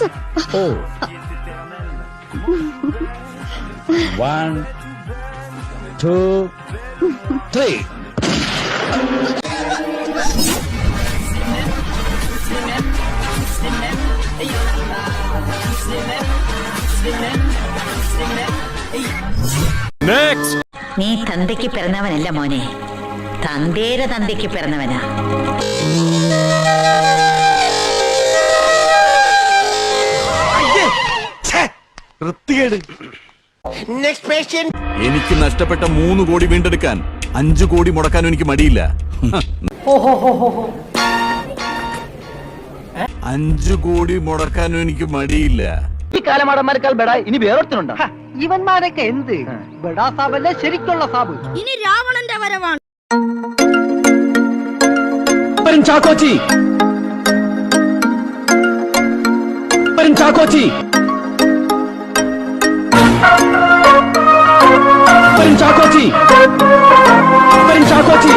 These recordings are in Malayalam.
Sir One, two, three. Next. നീ തന്തയ്ക്ക് പിറന്നവനല്ല മോനെ തന്തേര തന്തയ്ക്ക് പിറന്നവനാ എനിക്ക് നഷ്ടപ്പെട്ട മൂന്ന് കോടി വീണ്ടെടുക്കാൻ അഞ്ചു കോടി മുടക്കാനും എനിക്ക് മടിയില്ല. അഞ്ചു കോടി മുടക്കാനും എനിക്ക് മടിയില്ല. ഈ കാലമാടന്മാരെക്കാൾ ബെടാ ഇനി വേറൊരുത്തനുണ്ടോ? ഇവന്മാരൊക്കെ എന്ത്? ബെടാ സാബല്ലേ ശരിക്കുള്ള സാബ്. ഇനി രാവണന്റെ വരവാണ്. ചാക്കോച്ചി. ചാക്കോച്ചി. ചാക്കോച്ചി. ചാക്കോച്ചി.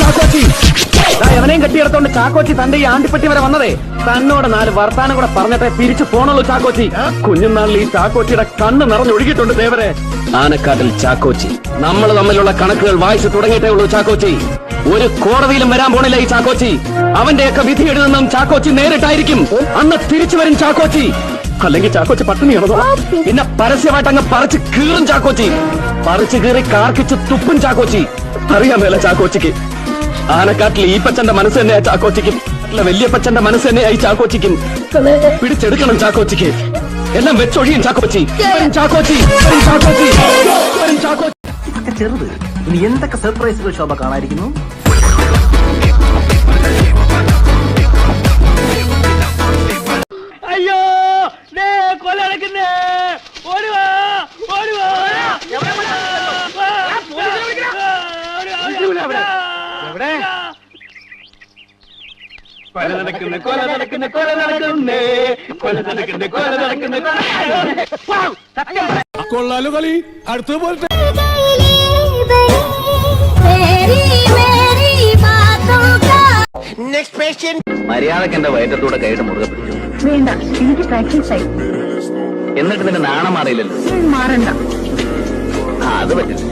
ചാക്കോച്ചി. എവനെയും കെട്ടിയെടുത്തോണ്ട് ചാക്കോച്ചി തന്റെ ഈ ആണ്ടിപ്പെട്ടി വരെ വന്നതേ. തന്നോട് നാല് വർത്താനം കൂടെ പറഞ്ഞിട്ടേ തിരിച്ചു പോണുള്ളൂ ചാക്കോച്ചി. കുഞ്ഞുനാളിൽ ഈ ചാക്കോച്ചിയുടെ കണ്ണ് നിറഞ്ഞൊഴുകിയിട്ടുണ്ട് ദേവരെ. ആനക്കാട്ടിൽ ചാക്കോച്ചി. നമ്മൾ തമ്മിലുള്ള കണക്കുകൾ വായിച്ചു തുടങ്ങിയിട്ടേ ഉള്ളൂ ചാക്കോച്ചി. ഒരു കോടതിയിലും വരാൻ പോണില്ല ഈ ചാക്കോച്ചി. അവന്റെയൊക്കെ വിധി എഴുതുന്നതും ചാക്കോച്ചി നേരിട്ടായിരിക്കും. അന്ന് തിരിച്ചു വരും ചാക്കോച്ചി. അല്ലെങ്കിൽ ചാക്കോച്ചി പട്ടിണിയാണോ പിന്നെ? പരസ്യമായിട്ട് അങ്ങ് പറിച്ച് കീറും ചാക്കോച്ചി. പറിച്ച് കീറി കാർക്കിച്ച് തുപ്പും ചാക്കോച്ചി. അറിയാൻ മേല ചാക്കോച്ചിക്ക്. ആനക്കാട്ടിൽ ഈ പച്ചന്റെ മനസ്സ് തന്നെയാ ചാക്കോച്ചിക്കും. അല്ല വലിയ പച്ചന്റെ മനസ്സ് തന്നെയായി ഈ ചാക്കോച്ചിക്കും പിടിച്ചെടുക്കണം ചാക്കോച്ചിക്ക്. എല്ലാം വെച്ചൊഴിയും ചാക്കോച്ചി. ചാക്കോച്ചി. ചാക്കോച്ചി. ചാക്കോച്ചി. ഇതൊക്കെ ചെറുത്. ഇനി എന്തൊക്കെ സർപ്രൈസുകൾ ശോഭ കാണാതിരിക്കുന്നു? കൊല നടക്കുന്നേ? ഓടുവാ ഓടുവാ എവിടെ? കൊല നടക്കുന്ന കൊല നടക്കുന്ന കൊല നടക്കുന്നേ. കൊല നടക്കുന്ന കൊല നടക്കുന്ന കൊള്ളാലോ കളി. അടുത്ത് പോലത്തെ മര്യാദയ്ക്ക് എന്റെ വയറ്റത്തൂടെ കൈയിട്ട് മുറുകെ പിടിച്ചു. വേണ്ട എനിക്ക് പ്രാക്ടീസ് ആയി. എന്നിട്ട് നിന്റെ നാണം മാറിയില്ലല്ലോ? മാറണ്ട. ആ അത് പറ്റില്ല.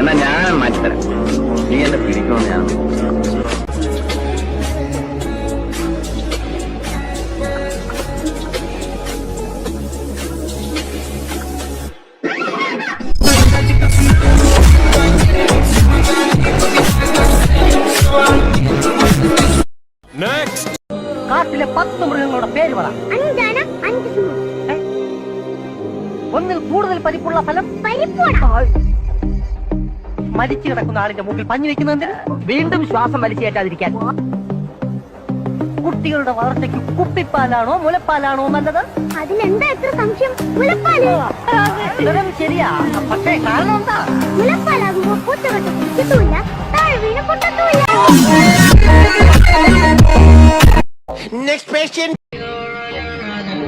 എന്നാ ഞാൻ മാറ്റിത്തരാം. നീ എന്നെ പിടിക്കണമെന്ന് ഞാൻ പറ ഒന്നിൽ കൂടുതൽ പരിപ്പുള്ള ഫലം പരിപ്പോട മരിച്ചു കിടക്കുന്ന ആളിന്റെ മുമ്പിൽ പഞ്ഞു വെക്കുന്നതിന് വീണ്ടും ശ്വാസം വലിച്ചേറ്റാതിരിക്കാൻ. കുട്ടികളുടെ വളർച്ചയ്ക്ക് കുപ്പിപ്പാലാണോ മുലപ്പാലാണോ നല്ലത്? അതിലെന്താ എത്ര സംശയം? മുലപ്പാൽ? ശരിയാ. പക്ഷേ കാരണം എന്താ? മുലപ്പാലാകുമ്പോ പൂച്ചകെട്ട് കുടിക്കത്തുമില്ല താഴെ വീണ് പൊട്ടത്തുമില്ല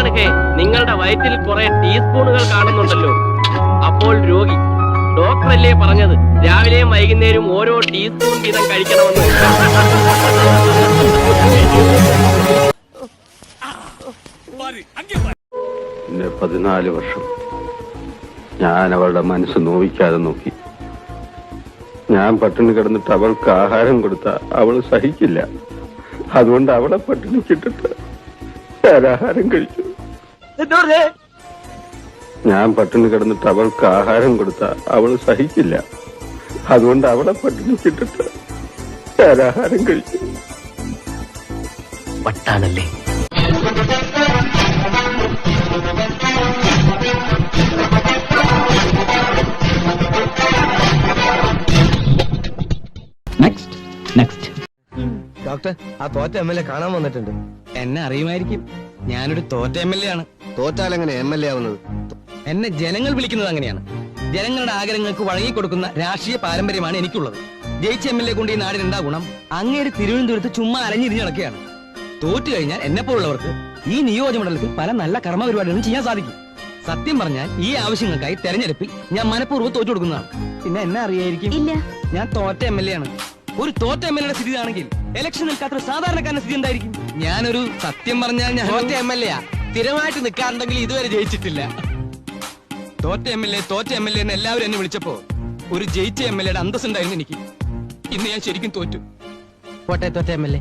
എന്താണ് നിങ്ങളുടെ വയറ്റിൽ കുറെ ടീസ്പൂണുകൾ കാണുന്നുണ്ടല്ലോ. അപ്പോൾ രോഗി ഡോക്ടറല്ലേ പറഞ്ഞത് രാവിലെയും വൈകുന്നേരവും ഓരോ ടീസ്പൂൺ വീതം കഴിക്കണമെന്ന്. പതിനാല് വർഷം. ഞാൻ അവളുടെ മനസ്സ് നോവിക്കാതെ നോക്കി. ഞാൻ പട്ടിണി കിടന്നിട്ട് അവൾക്ക് ആഹാരം കൊടുത്ത അവൾ സഹിക്കില്ല. അതുകൊണ്ട് അവളെ പട്ടിണിക്കിട്ടിട്ട് ഞാൻ ആഹാരം കഴിച്ചു ഞാൻ പട്ടിണി കിടന്നിട്ട് അവൾക്ക് ആഹാരം കൊടുത്ത അവൾ സഹിക്കില്ല. അതുകൊണ്ട് അവളെ പട്ടിണിക്കിട്ടിട്ട് ഞാൻ ആഹാരം കഴിച്ചു. പട്ടാണല്ലേ നെക്സ്റ്റ് നെക്സ്റ്റ് ഡോക്ടർ ആ തോറ്റ എം എൽ എ കാണാൻ വന്നിട്ടുണ്ട്. എന്നെ അറിയുമായിരിക്കും. ഞാനൊരു തോറ്റ എം എൽ എ ആണ്. തോറ്റാലെങ്ങനെ എം എൽ എ ആവുന്നത്. എന്നെ ജനങ്ങൾ വിളിക്കുന്നത് അങ്ങനെയാണ്. ജനങ്ങളുടെ ആഗ്രഹങ്ങൾക്ക് വഴങ്ങിക്കൊടുക്കുന്ന രാഷ്ട്രീയ പാരമ്പര്യമാണ് എനിക്കുള്ളത്. ജയിച്ച എം എൽ എ കൊണ്ട് ഈ നാടിന് എന്താ ഗുണം? അങ്ങേര് തിരുവനന്തപുരത്ത് ചുമ്മാ അലഞ്ഞിരിഞ്ഞ് നടക്കുകയാണ്. തോറ്റു കഴിഞ്ഞാൽ എന്നെ പോലുള്ളവർക്ക് ഈ നിയോജകമണ്ഡലത്തിൽ പല നല്ല കർമ്മ പരിപാടികളും ചെയ്യാൻ സാധിക്കും. സത്യം പറഞ്ഞാൽ ഈ ആവശ്യങ്ങൾക്കായി തെരഞ്ഞെടുപ്പിൽ ഞാൻ മനഃപൂർവം തോറ്റു കൊടുക്കുന്നതാണ്. പിന്നെ എന്നെ അറിയായിരിക്കും? ഇല്ല. ഞാൻ തോറ്റ എം എൽ എ ആണ്. ഒരു തോറ്റ എം എൽ എയുടെ സ്ഥിതി ആണെങ്കിൽ ഇലക്ഷൻ നിൽക്കാത്ത ഒരു സാധാരണക്കാരന്റെ സ്ഥിതി എന്തായിരിക്കും? ഞാനൊരു സത്യം പറഞ്ഞാൽ ഞാൻ തോറ്റ എം എൽ എ സ്ഥിരമായിട്ട് നിൽക്കാറുണ്ടെങ്കിൽ ഇതുവരെ ജയിച്ചിട്ടില്ല. തോറ്റ എം എൽ എ തോറ്റ എം എൽ എ എന്ന് എല്ലാവരും എന്നെ വിളിച്ചപ്പോ ഒരു ജയിച്ച എം എൽ എയുടെ അന്തസ് ഉണ്ടായിരുന്നു എനിക്ക്. ഇന്ന് ഞാൻ ശരിക്കും തോറ്റു. പോട്ടെ തോറ്റ എം എൽ എ.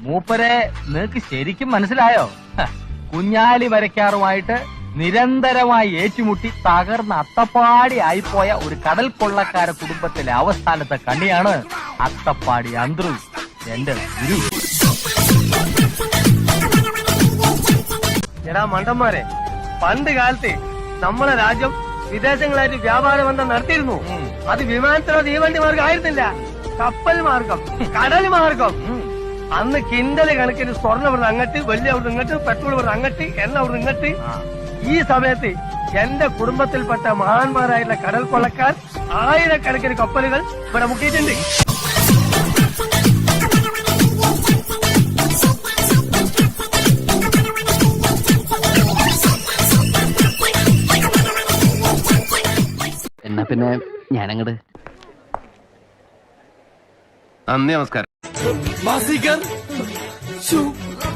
മൂപ്പരെ നിനക്ക് ശരിക്കും മനസ്സിലായോ? കുഞ്ഞാലി വരയ്ക്കാറുമായിട്ട് നിരന്തരമായി ഏറ്റുമുട്ടി തകർന്ന അത്തപ്പാടി ആയിപ്പോയ ഒരു കടൽ കൊള്ളക്കാര കുടുംബത്തിലെ അവസാനത്തെ കണ്ണിയാണ് അത്തപ്പാടി അന്ത്രു എന്റെ ഗുരു. എടാ മണ്ടന്മാരെ പണ്ട് കാലത്ത് നമ്മളെ രാജ്യം വിദേശങ്ങളായിട്ട് വ്യാപാര ബന്ധം നടത്തിയിരുന്നു. അത് വിമാനത്തിലോ തീവണ്ടി മാർഗം ആയിരുന്നില്ല. കപ്പൽ മാർഗം കടൽ മാർഗം. അന്ന് കിണ്ടൽ കണക്കിന് സ്വർണം ഇവിടെ അങ്ങട്ട് വലിയ അവിടെ ഇങ്ങട്ട് പെട്രോൾ ഇവിടെ അങ്ങട്ട് എണ്ണ അവിടെ ഇങ്ങോട്ട്. ഈ സമയത്ത് എന്റെ കുടുംബത്തിൽപ്പെട്ട മഹാന്മാരായിട്ടുള്ള കടൽ കൊള്ളക്കാർ ആയിരക്കണക്കിന് കപ്പലുകൾ ഇവിടെ മുക്കിയിട്ടുണ്ട്. എന്നാ പിന്നെ ഞാനങ്ങട്. നന്ദി നമസ്കാരം.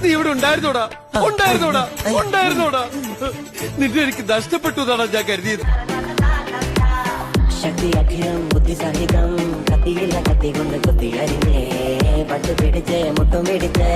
നീ ഇവിടെ ഉണ്ടായിരുന്നോടാ? ഉണ്ടായിരുന്നോടാ? ഉണ്ടായിരുന്നോടാ? നിന്നെ എനിക്ക് നഷ്ടപ്പെട്ടു എന്നാണ് ഞാൻ കരുതിയത്. ശക്തി അഖിലം ബുദ്ധിസഹിതം കത്തിയില്ല കത്തി കൊണ്ട് കുത്തി അരിഞ്ഞേ പട്ട് പിടിച്ചേ മുട്ടും പിടിച്ചേ.